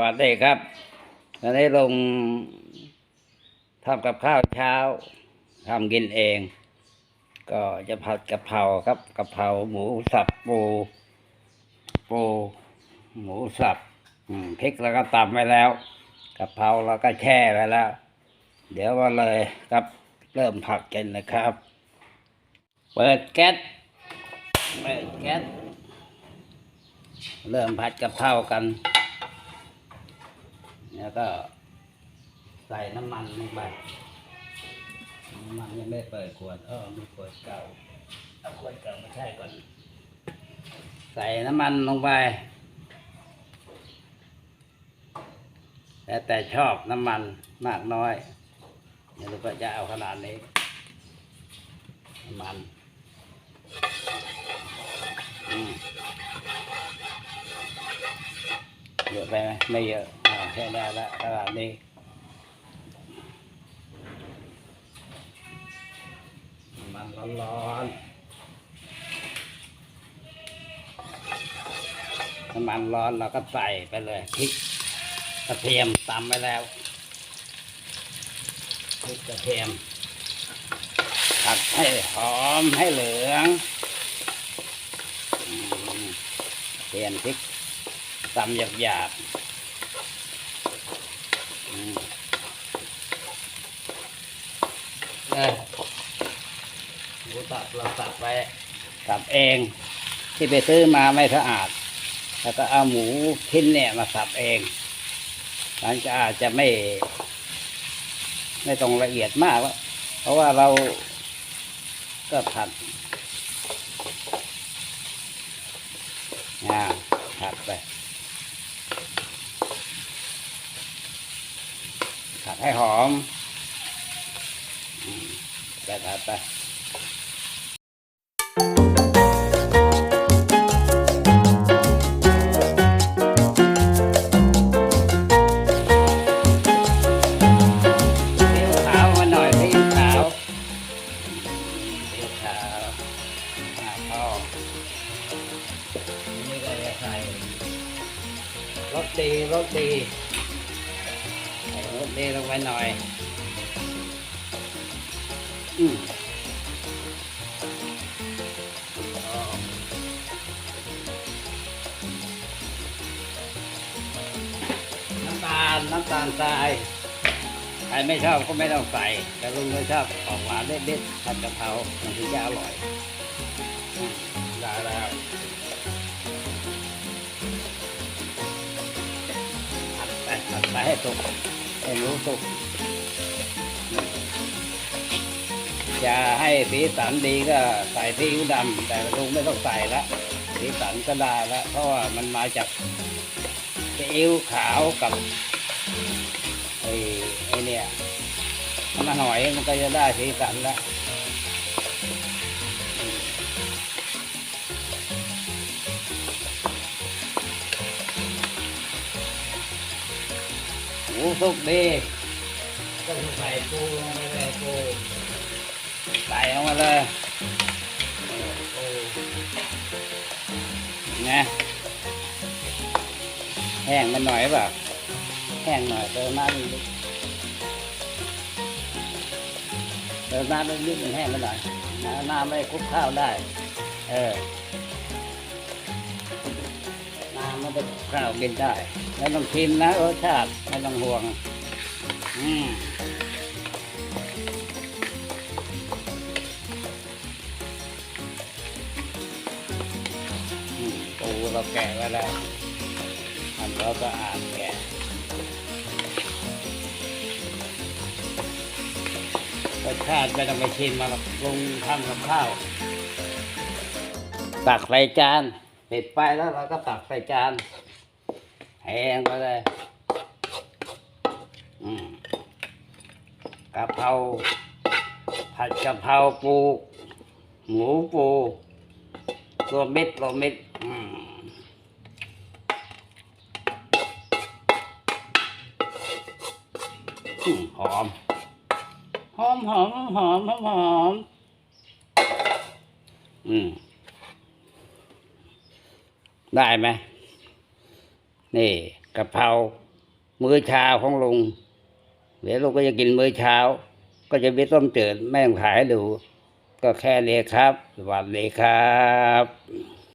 วัสดีครับตอนนี้ลงทำกับข้าวเช้าทำกินเอง ก็จะผัดกะเพราครับกะเพราหมูสับปูปูหมูสับพริกแล้วก็ตำไว้แล้วกะเพราเราก็แช่ไว้แล้ว เดี๋ยวมาเลยครับเริ่มผัดกันนะครับ เปิดแก๊สเปิดแก๊สเริ่มผัดกะเพรากัน แล้วก็ใส่น้ำมันลงไปน้ำมันยังไม่เปิดขวดเออมีขวดเก่าเอาขวดเก่ามาใช่ก่อน ใส่น้ำมันลงไป แล้วแต่ชอบน้ำมันมากน้อยไม่รู้ว่าจะเอาขนาดนี้น้ำมัน ไปไหมไม่เยอะอ่าแค่ได้ละขนาดนี้น้ำมันร้อนๆน้ำมันร้อนเราก็ใส่ไปเลยพริกกระเทียมตำไปแล้วพริกกระเทียมผัดให้หอมให้เหลืองอืมเปลี่ยนพริก ตำหยาบๆอืมเออหมูสับเราสับไว้สับเอง ที่ไปซื้อมาไม่สะอาด แล้วก็เอาหมูชิ้นเนี่ยมาสับเองมันก็อาจจะไม่ ไม่ต้องละเอียดมากแล้วเพราะว่าเราก็ผัดอ่าผัดไป ผัดให้หอมอื มไปผัดไปซีอิ๊วขาวมาหน่อยซีอิ๊วขาวซีอิ๊วขาวอ่าพออันนี่ก็จะใส่รสดีรสดีใส่รสดีลงไปหน่อย อืมน้ำตาล น้ำตาลทราย ใครไม่ชอบก็ไม่ต้องใส่ แต่ลุงก็ชอบออกหวานเด็ดๆผัดกะเพรามันถึงจะอร่อยได้แล้วผัดไปผัดไปให้สุก ให้หมูสุก จะให้สีสันดีก็ใส่ซีอิ๊วดำแต่ลุงไม่ต้องใส่ละสีสันก็ได้ละเพราะว่ามันมาจากซีอิ๊วขาวกับไอ้ไอ้เนี่ยมันหอยมันก็จะได้สีสันละ วหมูสุกดีก็ใส่ปูลงไปเลยปูใส่ลงมาเลยเออปูนะแห้งมันหน่อยเปล่าแห้งหน่อยเติมน้ำนิดเติมน้ำนิดมันแห้งไปหน่อยน้ำน้ำไม่คลุกข้าวได้ เออน้ำ มันจะกข้าวกินได้ไม่ต้องชิมนะรสชาติไม่ต้องห่วงอืมอืมปูเราแกะไว้แล้วทำเราก็อานแกะรสชาติไม่ต้องไปชิมมาหรอกปรุงทำกับข้าวตักใส่จาน ปิดไฟแล้วเราก็ตักใส่จานแห้งไปเลยกะเพราผัดกะเพราปู หมูปูตัวมิดตัวมิดอืมอืมหอม หอมหอมหอมหอมหอมอืม ได้ไหมนี่กะเพรามื้อเช้าของลุงเดี๋ยวลุงก็จะกินมื้อเช้า ก็จะมีต้มจืดแม่งขายให้ดู ก็แค่นี้ครับ สวัสดีครับ